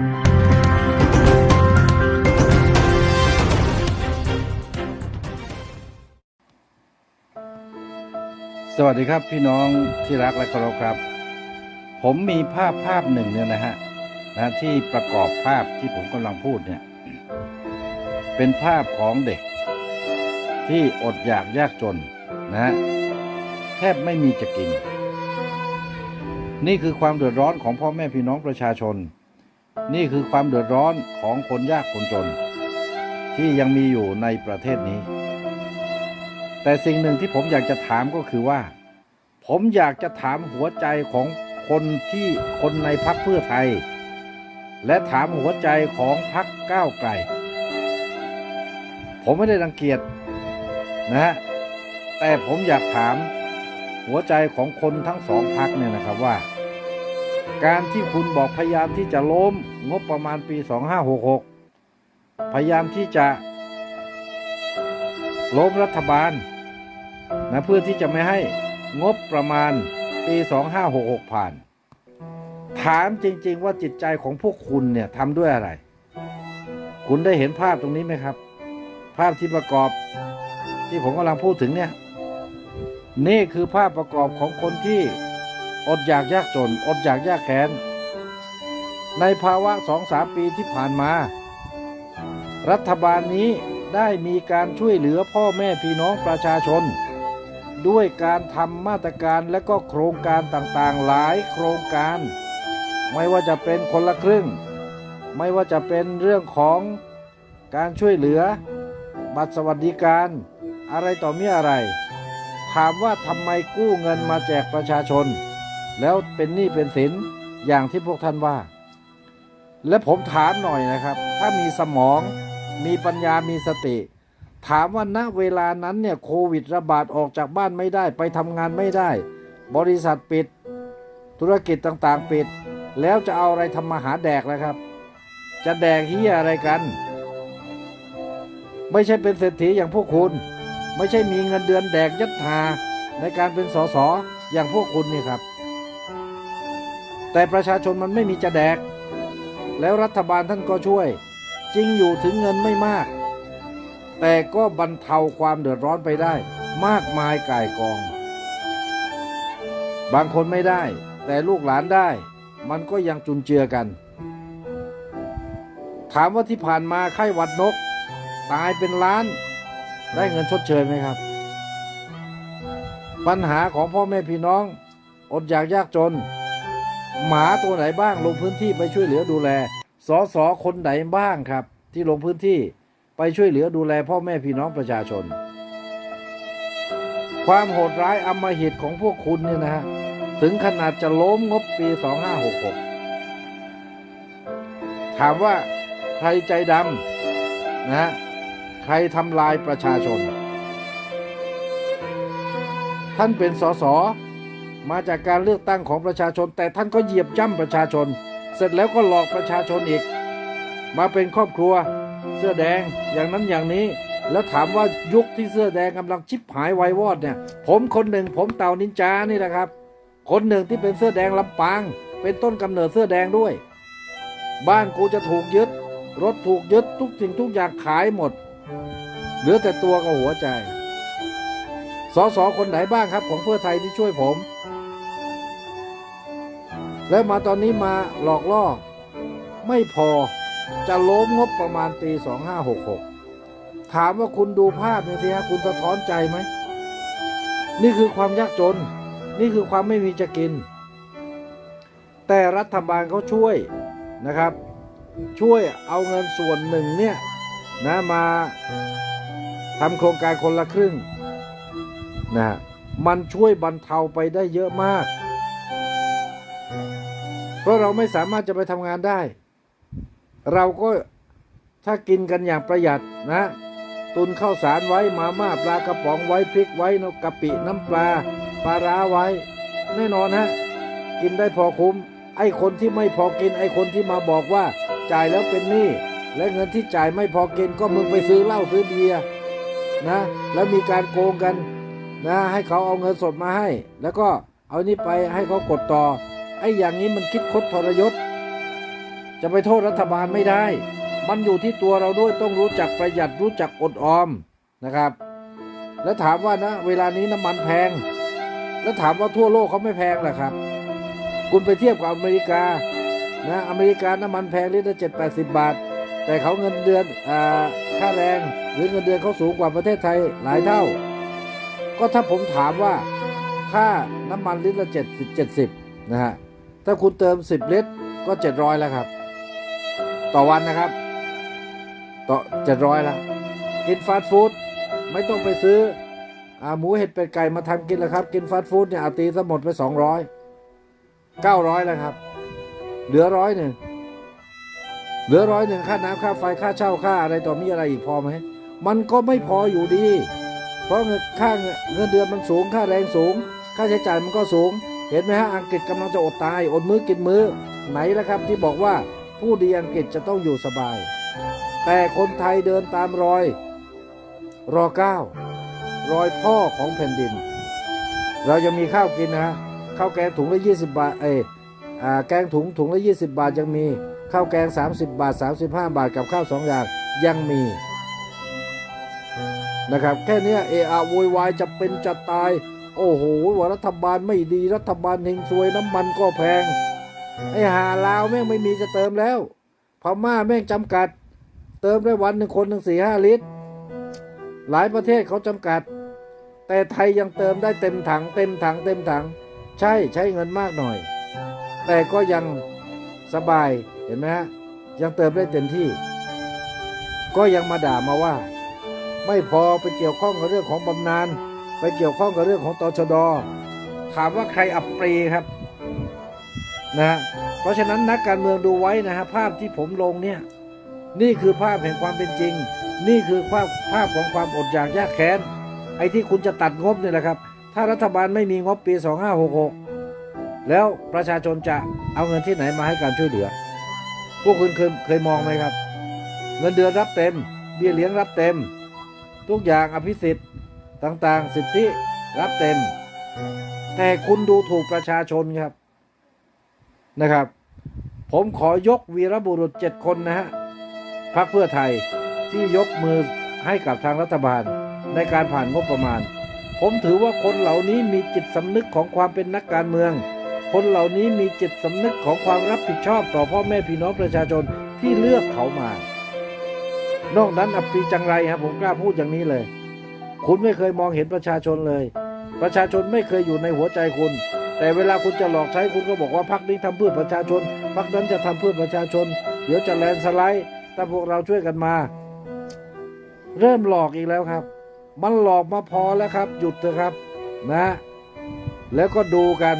สวัสดีครับพี่น้องที่รักและเคารพครับ ผมมีภาพภาพหนึ่งเนี่ยนะฮะนะที่ประกอบภาพที่ผมกำลังพูดเนี่ย เป็นภาพของเด็ก ที่อดอยากยากจนนะฮะแทบไม่มีจะกิน นี่คือความเดือดร้อนของพ่อแม่พี่น้องประชาชน นี่คือความเดือดร้อนของคนยากคนจน ที่ยังมีอยู่ในประเทศนี้ แต่สิ่งหนึ่งที่ผมอยากจะถามก็คือว่า ผมอยากจะถามหัวใจของคนที่คนในพักเพื่อไทย และถามหัวใจของพักก้าวไกล ผมไม่ได้รังเกียจนะฮะแต่ผมอยากถามหัวใจของคนทั้งสองพักเนี่ยนะครับว่า การที่คุณบอกพยายามที่จะล้มงบประมาณปี 2566 พยายามที่จะล้มรัฐบาลนะเพื่อที่จะไม่ให้งบประมาณปี 2566 ผ่าน ถามจริง ๆ ว่าจิตใจของพวกคุณเนี่ยทำด้วยอะไร คุณได้เห็นภาพตรงนี้ไหมครับ ภาพที่ประกอบที่ผมกำลังพูดถึงเนี่ย นี่คือภาพประกอบของคนที่ อดอยากยากจน อดอยากยากแค้น ในภาวะสองสามปีที่ผ่านมา รัฐบาลนี้ได้มีการช่วยเหลือพ่อแม่พี่น้องประชาชน ด้วยการทำมาตรการและก็โครงการต่างๆหลายโครงการ ไม่ว่าจะเป็นคนละครึ่ง ไม่ว่าจะเป็นเรื่องของการช่วยเหลือ บัตรสวัสดิการ อะไรต่อมีอะไร ถามว่าทำไมกู้เงินมาแจกประชาชน แล้วเป็นหนี้เป็นสินอย่างที่พวกท่านว่า และผมถามหน่อยนะครับ ถ้ามีสมองมีปัญญามีสติ ถามว่าณเวลานั้นเนี่ยโควิดระบาดออกจากบ้านไม่ได้ ไปทำงานไม่ได้ บริษัทปิด ธุรกิจต่างๆปิด แล้วจะเอาอะไรทำมาหาแดกแล้วครับ จะแดกเฮียอะไรกัน ไม่ใช่เป็นเศรษฐีอย่างพวกคุณ ไม่ใช่มีเงินเดือนแดกยัดหาในการเป็นสสอย่างพวกคุณนี่ครับ แต่ประชาชนมันไม่มีจะแดก แล้วรัฐบาลท่านก็ช่วย จริงอยู่ถึงเงินไม่มาก แต่ก็บรรเทาความเดือดร้อนไปได้ มากมายก่ายกอง บางคนไม่ได้ แต่ลูกหลานได้ มันก็ยังจุนเจือกัน ถามว่าที่ผ่านมาไข้หวัดนก ตายเป็นล้าน ได้เงินชดเชยไหมครับ ปัญหาของพ่อแม่พี่น้อง อดอยากยากจน หมาตัวไหนบ้างลงพื้นที่ไปช่วยเหลือดูแลสอสอคนไหนบ้างครับ ที่ลงพื้นที่ไปช่วยเหลือดูแลพ่อแม่พี่น้องประชาชน ความโหดร้ายอำมหิตของพวกคุณเนี่ยนะฮะถึงขนาดจะล้มงบปี 2566 ถามว่าใครใจดำนะฮะใครทำลายประชาชน ท่านเป็นสส มาจากการเลือกตั้งของประชาชน แต่ท่านก็เหยียบย่ำประชาชน เสร็จแล้วก็หลอกประชาชนอีก มาเป็นครอบครัว เสื้อแดงอย่างนั้นอย่างนี้ แล้วถามว่ายุคที่เสื้อแดงกำลังชิบหายไวายวอดเนี่ย ผมคนหนึ่งผมเต่านินจานี่แหละครับ คนหนึ่งที่เป็นเสื้อแดงลำปาง เป็นต้นกำเนิดเสื้อแดงด้วย บ้านกูจะถูกยึด รถถูกยึดทุกสิ่งทุกอย่างขายหมดเหลือแต่ตัวกับหัวใจสสคนไหนบ้างครับของเพื่อไทยที่ช่วยผม แล้วมาตอนนี้มาหลอกล่อ ไม่พอจะล้มงบประมาณปี 2566 ถามว่าคุณดูภาพนี่สิฮะคุณสะท้อนใจไหม นี่คือความยากจน นี่คือความไม่มีจะกิน แต่รัฐบาลเขาช่วยนะครับ ช่วยเอาเงินส่วนหนึ่งเนี่ยนะมาทำโครงการคนละครึ่งนะฮะมันช่วยบรรเทาไปได้เยอะมาก เพราะเราไม่สามารถจะไปทำงานได้ เราก็ถ้ากินกันอย่างประหยัดนะ ตุนข้าวสารไว้มาม่าปลากระป๋องไว้พริกไว้นกกะปิน้ำปลาปลาร้าไว้ แน่นอนฮะกินได้พอคุ้ม ไอ้คนที่ไม่พอกิน ไอ้คนที่มาบอกว่า จ่ายแล้วเป็นหนี้และเงินที่จ่ายไม่พอกินก็มึงไปซื้อเหล้าซื้อเบียร์นะ แล้วมีการโกงกันนะให้เขาเอาเงินสดมาให้ แล้วก็เอานี่ไปให้เขากดต่อ ไอ้อย่างนี้มันคิดคดทรยศ จะไปโทษรัฐบาลไม่ได้ มันอยู่ที่ตัวเราด้วยต้องรู้จักประหยัดรู้จักอดออมนะครับ แล้วถามว่านะ เวลานี้น้ำมันแพง แล้วถามว่าทั่วโลกเขาไม่แพงเหรอครับ คุณไปเทียบกับอเมริกานะอเมริกาน้ำมันแพงลิตรละเจ็ดแปดสิบบาท แต่เขาเงินเดือนอค่าแรงหรือเงินเดือนเขาสูงกว่าประเทศไทยหลายเท่า ก็ถ้าผมถามว่าค่าน้ำมันลิตรละเจ็ดสิบเจ็ดสิบนะฮะ ถ้าคุณเติมสิบลิตรก็เจ็ดร้อยแล้วครับ ต่อวันนะครับ ต่อเจ็ดร้อยละกินฟาสต์ฟู้ดไม่ต้องไปซื้ออหมูเห็ดเป็ดไก่มาทำกินแล้วครับ กินฟาสต์ฟู้ดเนี่ยอาตีซะหมดไปสองร้อยเก้าร้อยแล้วครับ เหลือร้อยหนึ่งเหลือร้อยหนึ่งค่าน้ำค่าไฟค่าเช่าค่าอะไรต่อมีอะไรอีกพอไหมมันก็ไม่พออยู่ดี เพราะเงินค่างเงินเดือนมันสูงค่าแรงสูง ค่าใช้จ่ายมันก็สูง เห็นไหมฮะอังกฤษกำลังจะอดตายอดมื้อกินมื้อไหนละครับที่บอกว่าผู้ดีอังกฤษจะต้องอยู่สบาย แต่คนไทยเดินตามรอย รอเก้ารอยพ่อของแผ่นดิน เรายังมีข้าวกินนะข้าวแกงถุงละ 20 บาทเออแกงถุงถุงละ 20 บาทยังมีข้าวแกง 30 บาท 35 บาทกับข้าวสองอย่างยังมีนะครับแค่นี้เออโวยวายจะเป็นจะตาย โอ้โหว่ารัฐบาลไม่ดีรัฐบาลเฮงซวยน้ำมันก็แพง ไอ้หาลาวแม่งไม่มีจะเติมแล้ว พม่าแม่งจำกัด เติมได้วันหนึ่งคนหนึ่งสี่ห้าลิตร หลายประเทศเขาจำกัด แต่ไทยยังเติมได้เต็มถัง เต็มถัง เต็มถัง ใช่ใช้เงินมากหน่อย แต่ก็ยังสบายเห็นไหมฮะยังเติมได้เต็มที่ ก็ยังมาด่ามาว่า ไม่พอไปเกี่ยวข้องกับเรื่องของบำนาญ ไปเกี่ยวข้องกับเรื่องของตชด ถามว่าใครอับปรีครับนะเพราะฉะนั้นนักการเมืองดูไว้นะฮะภาพที่ผมลงเนี่ยนี่คือภาพแห่งความเป็นจริง นี่คือภาพภาพของความอดอยากยากแค้นไอ้ที่คุณจะตัดงบเนี่ยแหละครับ ถ้ารัฐบาลไม่มีงบปี 2566 แล้วประชาชนจะเอาเงินที่ไหนมาให้การช่วยเหลือ พวกคุณเคยเคยมองไหมครับ เงินเดือนรับเต็ม เบี้ยเลี้ยงรับเต็ม ทุกอย่างอภิสิทธิ์ ต่างๆ สิทธิรับเต็ม แต่คุณดูถูกประชาชนครับนะครับ ผมขอยกวีรบุรุษเจ็ดคนนะฮะพรรคเพื่อไทยที่ยกมือให้กับทางรัฐบาลในการผ่านงบประมาณ ผมถือว่าคนเหล่านี้มีจิตสำนึกของความเป็นนักการเมือง คนเหล่านี้มีจิตสำนึกของความรับผิดชอบต่อพ่อแม่พี่น้องประชาชนที่เลือกเขามา นอกนั้นอับปีจังไรครับผมกล้าพูดอย่างนี้เลย คุณไม่เคยมองเห็นประชาชนเลย ประชาชนไม่เคยอยู่ในหัวใจคุณ แต่เวลาคุณจะหลอกใช้คุณก็บอกว่าพักนี้ทำเพื่อประชาชนพักนั้นจะทำเพื่อประชาชน เดี๋ยวจะแลนสไลด์ถ้าพวกเราช่วยกันมา เริ่มหลอกอีกแล้วครับ มันหลอกมาพอแล้วครับ หยุดเถอะครับนะ แล้วก็ดูกัน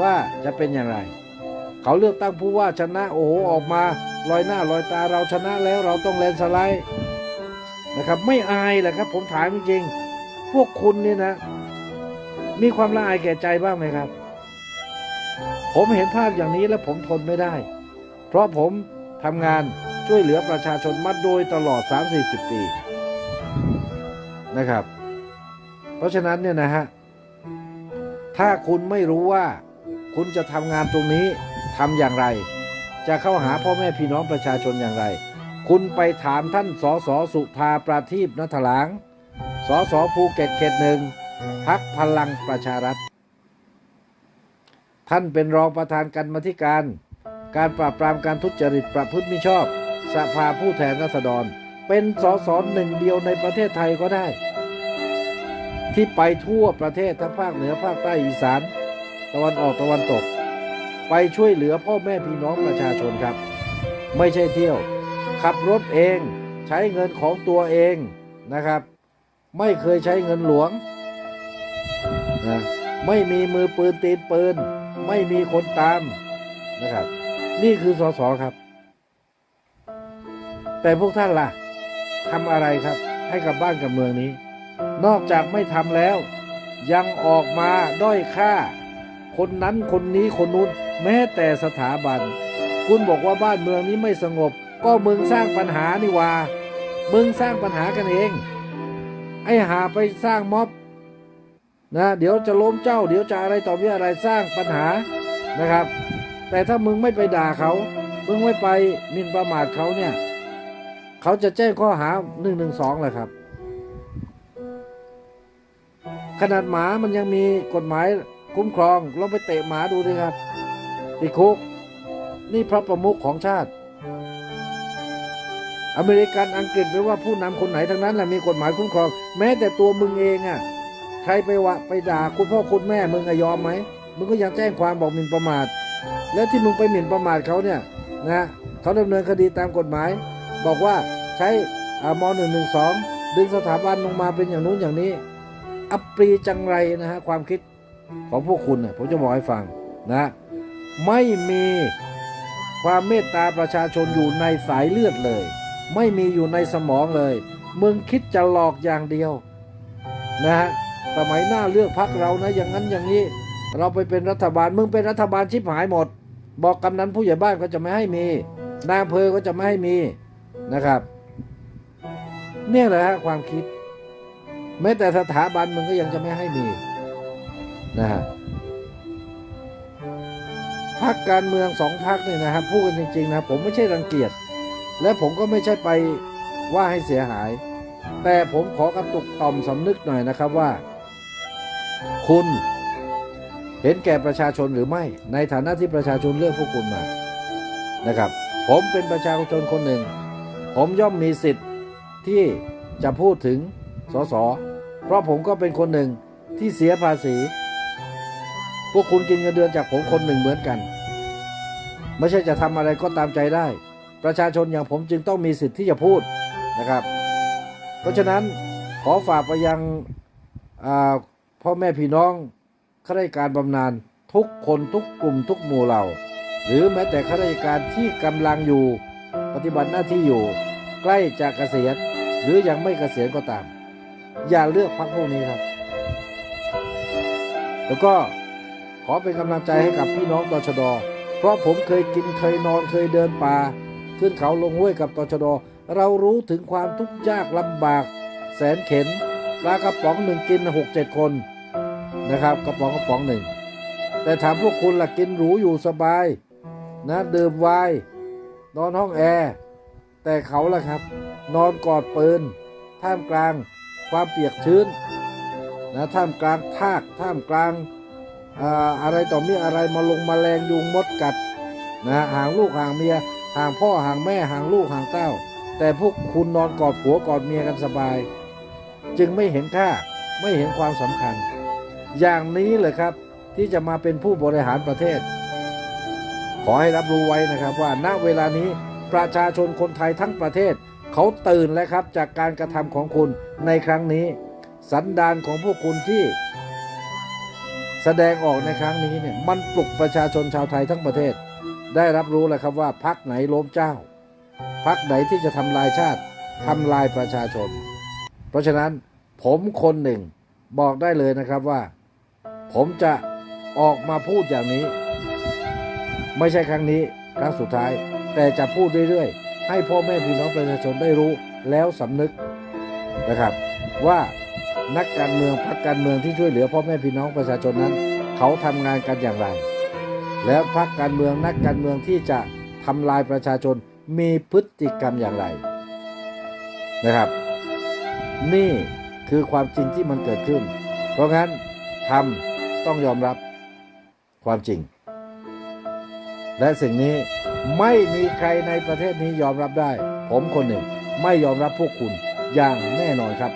ว่าจะเป็นอย่างไร เขาเลือกตั้งผู้ว่าชนะโอ้โหออกมาลอยหน้าลอยตาเราชนะแล้วเราต้องแลนสไลด์ นะครับ ไม่อายเหรอครับ ผมถามจริงๆพวกคุณเนี่ยนะ มีความละอายแก่ใจบ้างไหมครับ ผมเห็นภาพอย่างนี้แล้วผมทนไม่ได้ เพราะผมทำงานช่วยเหลือประชาชนมาโดยตลอด 3-40 ปีนะครับ เพราะฉะนั้นเนี่ยนะฮะ ถ้าคุณไม่รู้ว่าคุณจะทำงานตรงนี้ทำอย่างไร จะเข้าหาพ่อแม่พี่น้องประชาชนอย่างไร คุณไปถามท่านสสสุธาประทีปนัทหลางสสภูเก็ตเขตหนึ่งพักพลังประชารัฐ ท่านเป็นรองประธานกรรมธิการ การปราบปรามการทุจริตประพฤติมิชอบ สภาผู้แทนราษฎร เป็นสสหนึ่งเดียวในประเทศไทยก็ได้ ที่ไปทั่วประเทศทั้งภาคเหนือภาคใต้อีสาน ตะวันออกตะวันตก ไปช่วยเหลือพ่อแม่พี่น้องประชาชนครับ ไม่ใช่เที่ยว ขับรถเองใช้เงินของตัวเองนะครับ ไม่เคยใช้เงินหลวงนะไม่มีมือปืนตีนปืน ไม่มีคนตามนะครับ นี่คือสสครับ แต่พวกท่านล่ะทำอะไรครับ ให้กับบ้านกับเมืองนี้ นอกจากไม่ทำแล้ว ยังออกมาด้อยค่า คนนั้นคนนี้คนนู้นแม้แต่สถาบัน คุณบอกว่าบ้านเมืองนี้ไม่สงบ ก็มึงสร้างปัญหานี่ว่า มึงสร้างปัญหากันเอง ไอ้หาไปสร้างม็อบนะเดี๋ยวจะล้มเจ้า เดี๋ยวจะอะไรต่อมีอะไรสร้างปัญหานะครับ แต่ถ้ามึงไม่ไปด่าเขามึงไม่ไปมินประมาทเขาเนี่ย เขาจะแจ้งข้อหาหนึ่งหนึ่งสองเลยครับ ขนาดหมามันยังมีกฎหมายคุ้มครองลองไปเตะหมาดูดิครับติดคุก นี่พระประมุขของชาติ อเมริกันอังกฤษไม่ว่าผู้นำคนไหนทั้งนั้นแหละมีกฎหมายคุ้มครอง แม้แต่ตัวมึงเองอะ่ะใครไปวะไปด่าคุณพ่อคุณแม่มึงอะยอมไหมมึงก็ยังแจ้งความบอกหมิ่นประมาท แล้วที่มึงไปหมิ่นประมาทเขาเนี่ยนะเขาดำเนินคดีตามกฎหมาย บอกว่าใช้อมหนึ่งหนึ่งสองดึงสถาบันลงมาเป็นอย่างนู้นอย่างนี้ อัปปรีจังไรนะฮะความคิดของพวกคุณนะผมจะบอกให้ฟังนะไม่มีความเมตตาประชาชนอยู่ในสายเลือดเลย ไม่มีอยู่ในสมองเลย มึงคิดจะหลอกอย่างเดียว นะฮะสมัยหน้าเลือกพักเรานะ อย่างนั้นอย่างนี้ เราไปเป็นรัฐบาลมึงเป็นรัฐบาลชิบหายหมด บอกกำนันผู้ใหญ่บ้านก็จะไม่ให้มีนายอำเภอก็จะไม่ให้มีนะครับ เนี่ยแหละฮะความคิด แม้แต่สถาบันมึงก็ยังจะไม่ให้มีนะฮะพักการเมืองสองพักเนี่ยนะครับพูดกันจริงๆนะผมไม่ใช่รังเกียจ และผมก็ไม่ใช่ไปว่าให้เสียหาย แต่ผมขอกระตุกต่อมสำนึกหน่อยนะครับว่า คุณ เห็นแก่ประชาชนหรือไม่ ในฐานะที่ประชาชนเลือกพวกคุณมานะครับ ผมเป็นประชาชนคนหนึ่ง ผมย่อมมีสิทธิ์ที่จะพูดถึงสสเพราะผมก็เป็นคนหนึ่งที่เสียภาษี พวกคุณกินเงินเดือนจากผมคนหนึ่งเหมือนกัน ไม่ใช่จะทำอะไรก็ตามใจได้ ประชาชนอย่างผมจึงต้องมีสิทธิ์ที่จะพูดนะครับ เพราะฉะนั้นขอฝากไปยังพ่อแม่พี่น้องข้าราชการบำนาญทุกคนทุกกลุ่มทุกหมู่เหล่า หรือแม้แต่ข้าราชการที่กำลังอยู่ ปฏิบัติหน้าที่อยู่ ใกล้จะเกษียณหรือยังไม่เกษียณก็ตาม อย่าเลือกพรรคพวกนี้ครับ แล้วก็ขอเป็นกำลังใจให้กับพี่น้องตชด เพราะผมเคยกินเคยนอนเคยเดินป่า ขึ้นเขาลงห้วยกับตชด เรารู้ถึงความทุกข์ยากลำบาก แสนเข็นปลากระป๋องหนึ่งกินหกเจ็ดคนนะครับกระป๋องกระป๋องหนึ่งแต่ถามพวกคุณล่ะกินหรูอยู่สบาย นะดื่มไวน์นอนห้องแอร์แต่เขาล่ะครับ นอนกอดปืนท่ามกลางความเปียกชื้นนะท่ามกลางทากท่ามกลางอาอะไรต่อมีอะไรมาลงมาแมลงยุงมดกัดนะห่างลูกห่างเมีย ห่างพ่อห่างแม่ห่างลูกห่างเต้า แต่พวกคุณนอนกอดผัวกอดเมียกันสบาย จึงไม่เห็นค่าไม่เห็นความสำคัญ อย่างนี้เลยครับที่จะมาเป็นผู้บริหารประเทศ ขอให้รับรู้ไว้นะครับว่าณเวลานี้ประชาชนคนไทยทั้งประเทศ เขาตื่นแล้วครับจากการกระทำของคุณในครั้งนี้ สันดานของพวกคุณที่ แสดงออกในครั้งนี้เนี่ยมันปลุกประชาชนชาวไทยทั้งประเทศ ได้รับรู้แล้วครับว่าพักไหนล้มเจ้า พักไหนที่จะทำลายชาติทำลายประชาชน เพราะฉะนั้นผมคนหนึ่งบอกได้เลยนะครับว่า ผมจะออกมาพูดอย่างนี้ ไม่ใช่ครั้งนี้ครั้งสุดท้าย แต่จะพูดเรื่อยๆ ให้พ่อแม่พี่น้องประชาชนได้รู้แล้วสำนึกนะครับ ว่านักการเมืองพรรคการเมืองที่ช่วยเหลือพ่อแม่พี่น้องประชาชนนั้น เขาทำงานกันอย่างไร แล้วพรรคการเมืองนักการเมืองที่จะทำลายประชาชนมีพฤติกรรมอย่างไรนะครับ นี่คือความจริงที่มันเกิดขึ้น เพราะงั้นทำต้องยอมรับความจริง และสิ่งนี้ไม่มีใครในประเทศนี้ยอมรับได้ ผมคนหนึ่งไม่ยอมรับพวกคุณอย่างแน่นอนครับ